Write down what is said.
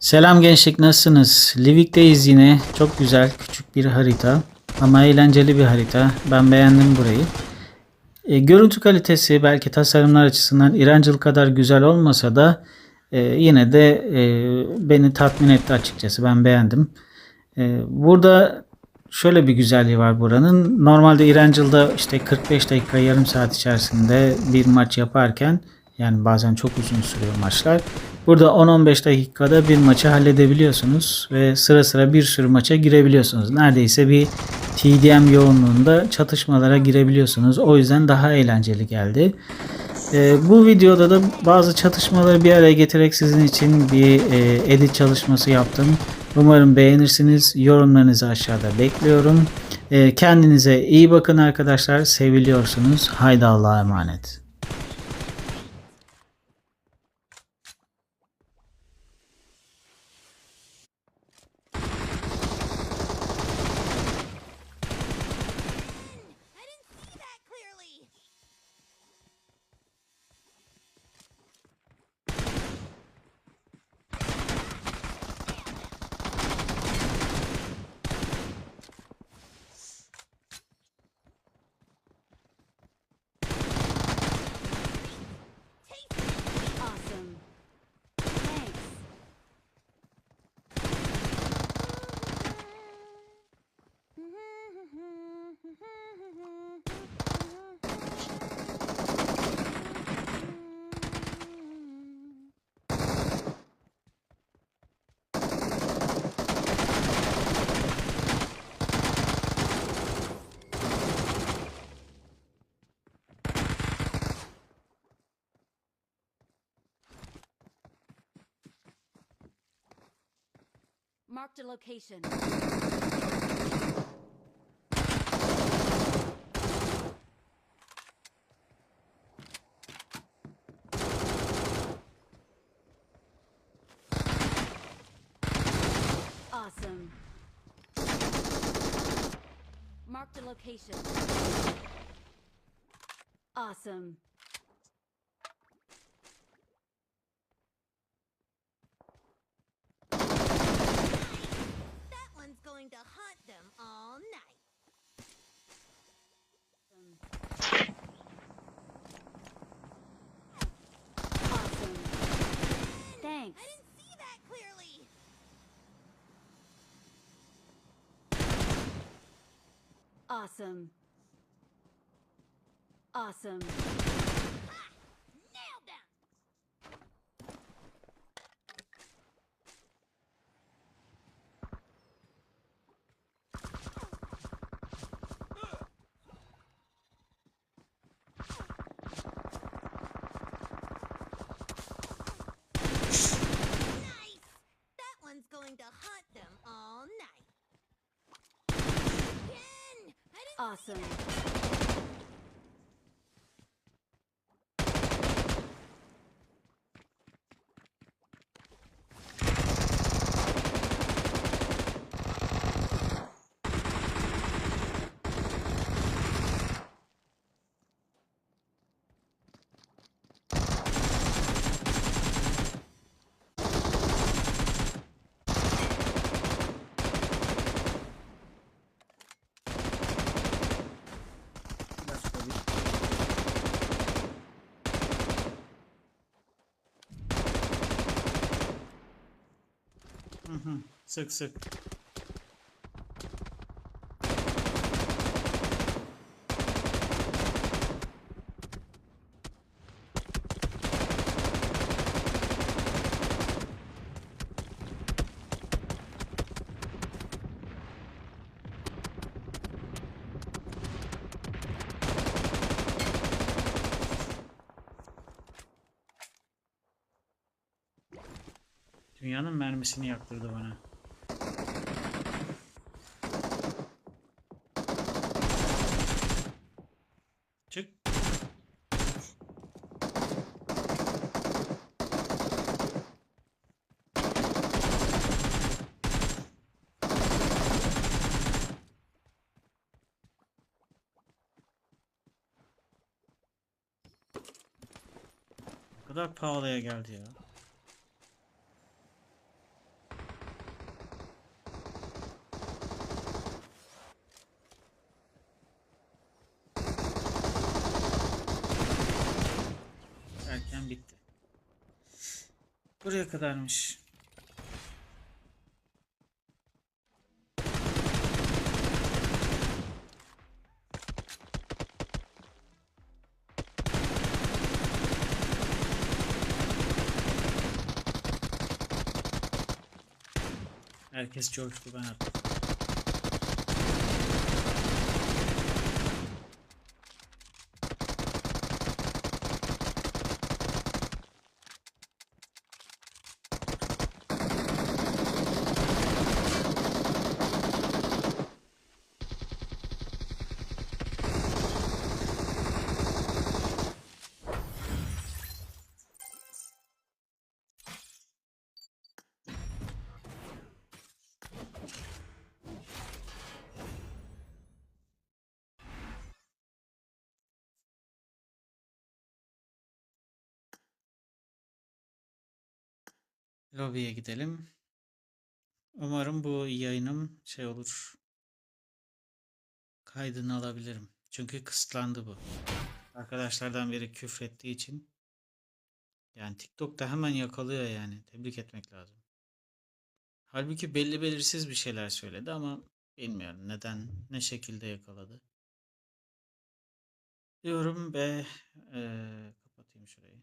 Selam gençlik nasılsınız? Livik'teyiz yine. Çok güzel küçük bir harita. Ama eğlenceli bir harita. Ben beğendim burayı. E, görüntü kalitesi belki tasarımlar açısından İrancıl kadar güzel olmasa da e, yine de e, beni tatmin etti açıkçası. Ben beğendim. E, burada şöyle bir güzelliği var buranın. Normalde İrancıl'da işte 45 dakika yarım saat içerisinde bir maç yaparken yani bazen çok uzun sürüyor maçlar. Burada 10-15 dakikada bir maçı halledebiliyorsunuz ve sıra sıra bir sürü maça girebiliyorsunuz. Neredeyse bir TDM yoğunluğunda çatışmalara girebiliyorsunuz. O yüzden daha eğlenceli geldi. Ee, bu videoda da bazı çatışmaları bir araya getirerek sizin için bir e, edit çalışması yaptım. Umarım beğenirsiniz. Yorumlarınızı aşağıda bekliyorum. Ee, kendinize iyi bakın arkadaşlar. Seviliyorsunuz. Haydi Allah'a emanet. Marked a location. Awesome. Marked a location. Awesome. Going to hunt them all night. Awesome. Thanks. I didn't see that clearly. Awesome. Awesome. Awesome. Sık sık. Dünyanın mermisini yaktırdı bana. Çık. Ne kadar pahalıya geldi ya. Aynen bitti. Buraya kadarmış. Herkes coştu ben artık. Lobiye gidelim. Umarım bu yayınım şey olur. Kaydını alabilirim. Çünkü kısıtlandı bu. Arkadaşlardan biri küfrettiği için. Yani TikTok'ta hemen yakalıyor yani. Tebrik etmek lazım. Halbuki belli belirsiz bir şeyler söyledi ama bilmiyorum neden, ne şekilde yakaladı. Diyorum ve eee, kapatayım şurayı.